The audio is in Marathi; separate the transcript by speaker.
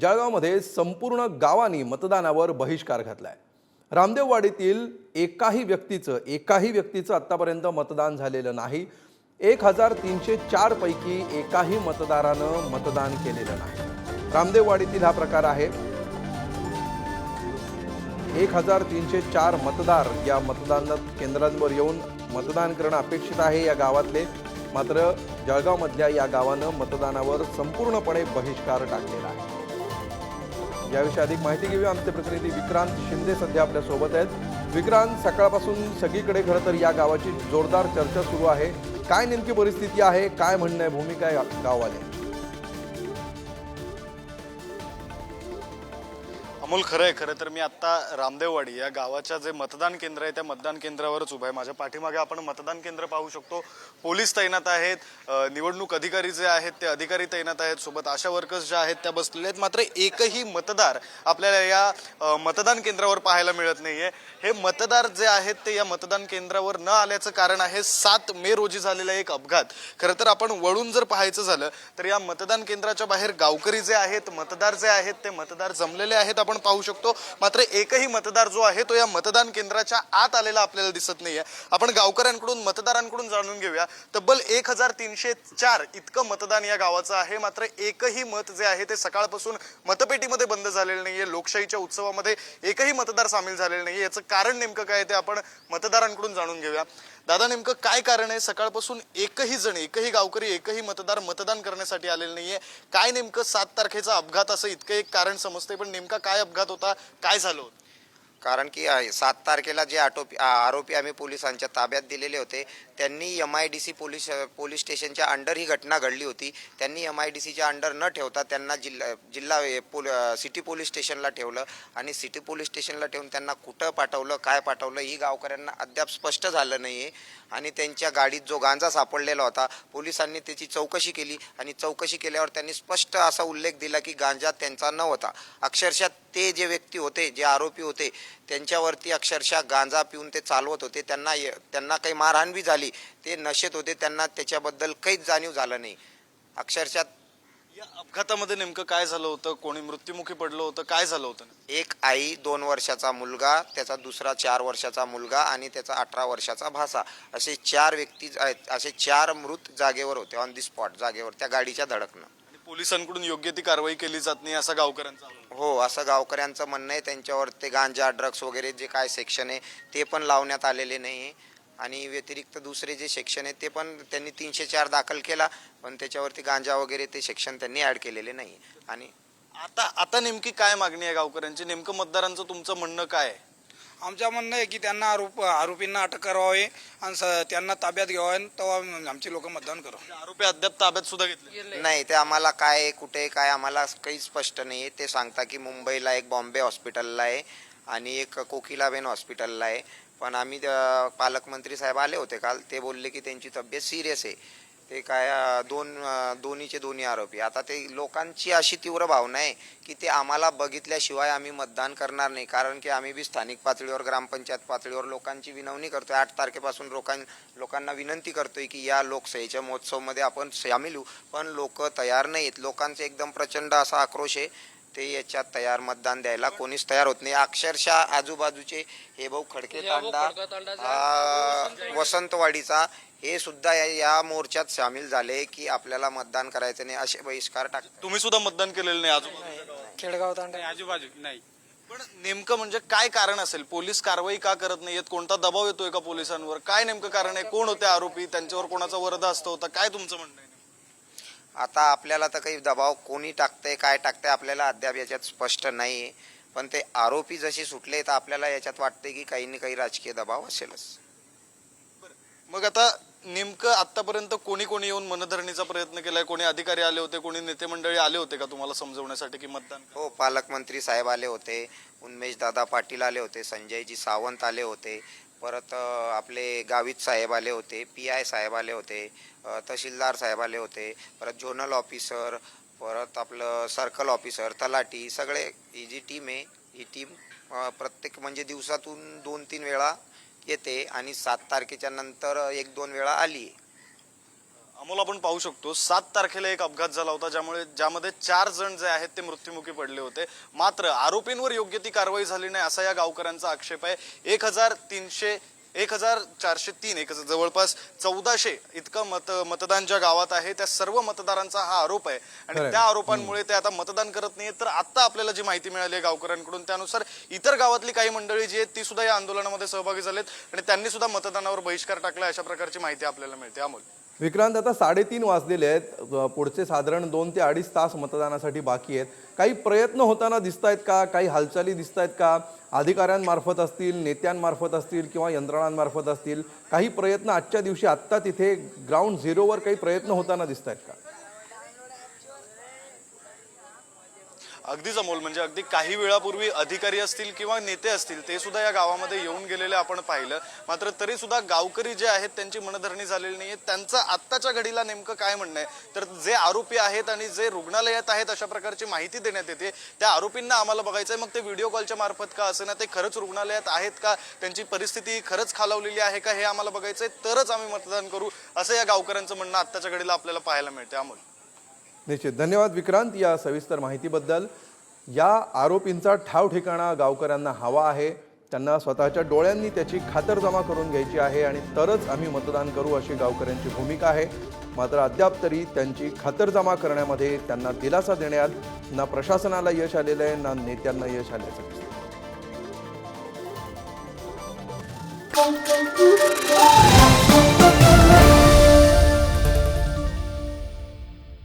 Speaker 1: जळगावमध्ये संपूर्ण गावांनी मतदानावर बहिष्कार घातला आहे रामदेववाडीतील एकाही व्यक्तीचं एकाही व्यक्तीचं आत्तापर्यंत मतदान झालेलं नाही. एक हजार तीनशे चार पैकी एकाही मतदारानं मतदान केलेलं नाही. रामदेववाडीतील हा प्रकार आहे. एक हजार तीनशे चार मतदार या मतदान केंद्रांवर येऊन मतदान करणं अपेक्षित आहे या गावातले. मात्र जळगावमधल्या या गावानं मतदानावर संपूर्णपणे बहिष्कार टाकलेला आहे. याविषयी अधिक माहिती घेऊया. आमचे प्रतिनिधी विक्रांत शिंदे सध्या आपल्यासोबत आहेत. विक्रांत सकाळपासून सगळीकडे खरं तर या गावाची जोरदार चर्चा सुरू आहे. काय नेमकी परिस्थिती आहे? काय म्हणणं आहे? भूमिका आहे गाववाले?
Speaker 2: अमोल खरं आहे खरं तर मी आत्ता रामदेववाडी या गावाच्या जे मतदान केंद्र आहे त्या मतदान केंद्रावरच उभं आहे. माझ्या पाठीमागे आपण मतदान केंद्र पाहू शकतो. पोलीस तैनात आहेत निवडणूक अधिकारी जे आहेत ते अधिकारी तैनात आहेत. सोबत आशा वर्कर्स ज्या आहेत त्या बसलेल्या आहेत. मात्र एकही मतदार आपल्याला या मतदान केंद्रावर पाहायला मिळत नाहीये. हे मतदार जे आहेत ते या मतदान केंद्रावर न आल्याचं कारण आहे सात मे रोजी झालेला एक अपघात. खरं तर आपण वळून जर पाहायचं झालं तर या मतदान केंद्राच्या बाहेर गावकरी जे आहेत मतदार जे आहेत ते मतदार जमलेले आहेत. आपण पाहू शकतो. मात्र एकही मतदार जो आहे तो या मतदान केंद्राच्या आत आलेला आपल्याला दिसत नाहीये. आपण गावकऱ्यांकडून मतदारांकडून जाणून घेऊया. तब्बल एक हजार तीनशे चार इतकं मतदान या गावाचं आहे. मात्र एकही मत जे आहे ते सकाळपासून मतपेटीमध्ये बंद झालेलं नाहीये. लोकशाहीच्या उत्सवामध्ये एकही मतदार सामील झालेले नाहीये. याचं कारण नेमकं काय आहे ते आपण मतदारांकडून जाणून घेऊया. दादा नेमकं काय कारण आहे? सकाळपासून एकही जण एकही गावकरी एकही मतदार मतदान करण्यासाठी आलेले नाहीये. काय नेमकं सात तारखेचा अपघात असं इतकं एक कारण समजतंय पण नेमका काय अपघात होता? काय झालं होतं?
Speaker 3: कारण की सात तारखेला जे आटोपी आरोपी आम्ही पोलिसांच्या ताब्यात दिलेले होते त्यांनी M I D C police police स्टेशनच्या अंडर ही घटना घडली होती. त्यांनी एम आय डी सीच्या अंडर न ठेवता त्यांना जिल्हा जिल्हा पोल सिटी पोलीस स्टेशनला ठेवलं आणि सिटी पोलीस स्टेशनला ठेवून त्यांना कुठं पाठवलं काय पाठवलं ही गावकऱ्यांना अद्याप स्पष्ट झालं नाही आहे आणि त्यांच्या गाडीत जो गांजा सापडलेला होता पोलिसांनी त्याची चौकशी केली आणि चौकशी केल्यावर त्यांनी स्पष्ट असा उल्लेख दिला की गांजा त्यांचा न होता अक्षरशः ते जे व्यक्ती होते जे आरोपी होते त्यांच्यावरती अक्षरशः गांजा पिऊन ते चालवत होते. त्यांना य- त्यांना काही मारहाण बी झाली. ते नशेत होते. त्यांना त्याच्याबद्दल काहीच जाणीव झालं नाही. अक्षरशः
Speaker 2: या अपघातामध्ये नेमकं काय झालं होतं? कोणी मृत्युमुखी पडलं होतं? काय झालं होतं
Speaker 3: एक आई दोन वर्षाचा मुलगा त्याचा दुसरा चार वर्षाचा मुलगा आणि त्याचा अठरा वर्षाचा भासा. असे चार व्यक्ती आहेत. असे चार मृत जागेवर होते. ऑन दी स्पॉट जागेवर त्या गाडीच्या धडकनं.
Speaker 2: पोलिसांकडून योग्य ती कारवाई केली जात नाही असा गावकऱ्यांचा आरोप.
Speaker 3: हो असं गावकऱ्यांचं म्हणणं आहे. त्यांच्यावर ते गांजा ड्रग्स वगैरे जे काय सेक्शन आहे ते पण लावण्यात आलेले नाही आहे. आणि व्यतिरिक्त दुसरे जे सेक्शन आहे ते पण त्यांनी तीनशे चार दाखल केला पण त्याच्यावरती गांजा वगैरे ते सेक्शन त्यांनी ॲड केलेले नाही. आणि
Speaker 2: आता आता नेमकी काय मागणी आहे गावकऱ्यांची? नेमकं मतदारांचं तुमचं म्हणणं काय आहे?
Speaker 4: आमचं म्हणणं आहे की त्यांना आरोप आरोपींना अटक करावे आणि स- त्यांना ताब्यात घ्यावे तेव्हा आमची लोक मतदान करावं
Speaker 2: आरोपी अद्याप ताब्यात सुद्धा घेतले
Speaker 3: नाही. ते आम्हाला काय आहे, कुठे आहे, काय आम्हाला काही स्पष्ट नाही आहे. ते सांगता की मुंबईला एक बॉम्बे हॉस्पिटलला आहे आणि एक कोकिलाबेन हॉस्पिटलला आहे. पण आम्ही त्या- पालकमंत्री साहेब आले होते काल. ते बोलले की त्यांची तब्येत सिरियस आहे. ते काय दोन दोन्हीचे दोन्ही आरोपी. आता ते लोकांची अशी तीव्र भावना आहे की ते आम्हाला बघितल्याशिवाय आम्ही मतदान करणार नाही. कारण की आम्ही बी स्थानिक पातळीवर ग्रामपंचायत पातळीवर लोकांची विनवणी करतोय. आठ तारखेपासून लोकां लोकांना विनंती करतोय की या लोकशाहीच्या महोत्सवमध्ये आपण सामील होऊ. पण लोक तयार नाहीत. लोकांचे एकदम प्रचंड असा आक्रोश आहे ते याच्यात तयार मतदान द्यायला कोणीच तयार होत नाही. अक्षरशः आजूबाजूचे हे भाऊ खडके तांडा आ, वसंतवाडीचा. हे सुद्धा या- या मोर्चात सामील झाले की आपल्याला मतदान करायचं नाही असे बहिष्कार टाकतात
Speaker 2: तुम्ही सुद्धा मतदान केलेलं नाही आजूबाजूला?
Speaker 5: खेडगाव तांडा.
Speaker 6: आजूबाजू नाही.
Speaker 2: पण नेमकं म्हणजे काय कारण असेल? पोलीस कारवाई का करत नाहीयेत? कोणता दबाव येतोय का पोलिसांवर? काय नेमकं कारण आहे? कोण होते आरोपी? त्यांच्यावर कोणाचा वरदा असतो? होता काय तुमचं म्हणणं आहे?
Speaker 3: आता आपल्याला तर काही दबाव कोणी टाकतंय काय टाकतंय आपल्याला अद्याप याच्यात स्पष्ट नाही आहे पण ते आरोपी जसे सुटले तर आपल्याला याच्यात वाटते की काही ना काही राजकीय दबाव असेलच.
Speaker 2: मग आता नेमकं आतापर्यंत कोणी कोणी येऊन मनधरणीचा प्रयत्न केलाय? कोणी अधिकारी आले होते? कोणी नेते मंडळी आले होते का तुम्हाला समजवण्यासाठी की मतदान?
Speaker 3: हो पालकमंत्री साहेब आले होते. उन्मेश दादा पाटील आले होते. संजयजी सावंत आले होते. परत आपले गावित साहेब आले होते पी आय साहेब आले होते तहसीलदार साहेब आले होते परत झोनल ऑफिसर परत आपलं सर्कल ऑफिसर तलाटी सगळे ही जी टीम आहे ही टीम प्रत्येक म्हणजे दिवसातून दोन तीन वेळा येते आणि सात तारखेच्या नंतर एक दोन वेळा आली आहे
Speaker 2: अमोल आपण पाहू शकतो सात तारखेला एक अपघात झाला होता ज्यामुळे ज्यामध्ये चार जण जे आहेत ते मृत्युमुखी पडले होते. मात्र आरोपींवर योग्य ती कारवाई झाली नाही असा या गावकऱ्यांचा आक्षेप आहे. एक हजार तीनशे एक हजार चारशे तीन एक जवळपास चौदाशे इतकं मत मतदान ज्या गावात आहे त्या सर्व मतदारांचा हा आरोप आहे. आणि. त्या आरोपांमुळे ते आता मतदान करत नाहीये. तर आता आपल्याला जी माहिती मिळाली आहे गावकऱ्यांकडून त्यानुसार इतर गावातली काही मंडळी जी आहेत ती सुद्धा या आंदोलनामध्ये सहभागी झालेत आणि त्यांनी सुद्धा मतदानावर बहिष्कार टाकला अशा प्रकारची माहिती आपल्याला मिळते. अमोल.
Speaker 1: विक्रांत आता साडेतीन वाजलेले आहेत. पुढचे साधारण दोन ते अडीच तास मतदानासाठी बाकी आहेत. काही प्रयत्न होताना दिसत आहेत का? काही हालचाली दिसत आहेत का? अधिकाऱ्यांमार्फत असतील नेत्यांमार्फत असतील किंवा यंत्रणांमार्फत असतील काही प्रयत्न आजच्या दिवशी आत्ता तिथे ग्राउंड झिरोवर काही प्रयत्न होताना दिसत आहेत का?
Speaker 2: अगदीच अमोल म्हणजे अगदी काही वेळापूर्वी अधिकारी असतील किंवा नेते असतील ते सुद्धा या गावामध्ये येऊन गेलेले आपण पाहिलं. मात्र तरी सुद्धा गावकरी जे आहेत त्यांची मनधरणी झालेली नाही आहे त्यांचं आत्ताच्या घडीला नेमकं काय म्हणणं आहे? तर जे आरोपी आहेत आणि जे रुग्णालयात आहेत अशा प्रकारची माहिती देण्यात येते. त्या आरोपींना आम्हाला बघायचं आहे मग ते व्हिडिओ कॉलच्या मार्फत का असे ना ते खरंच रुग्णालयात आहेत का? त्यांची परिस्थिती खरंच खालावलेली आहे का हे आम्हाला बघायचं आहे तरच आम्ही मतदान करू असं या गावकऱ्यांचं म्हणणं आत्ताच्या घडीला आपल्याला पाहायला मिळते अमोल.
Speaker 1: निश्चित. धन्यवाद विक्रांत या सविस्तर माहितीबद्दल. या आरोपींचा ठाव ठिकाणा गावकऱ्यांना हवा आहे. त्यांना स्वतःच्या डोळ्यांनी त्याची खातरजमा करून घ्यायची आहे आणि तरच आम्ही मतदान करू अशी गावकऱ्यांची भूमिका आहे. मात्र अद्याप तरी त्यांची खातरजमा करण्यामध्ये त्यांना दिलासा देण्यात ना प्रशासनाला यश आलेलं आहे ना नेत्यांना यश आल्याचं दिसतं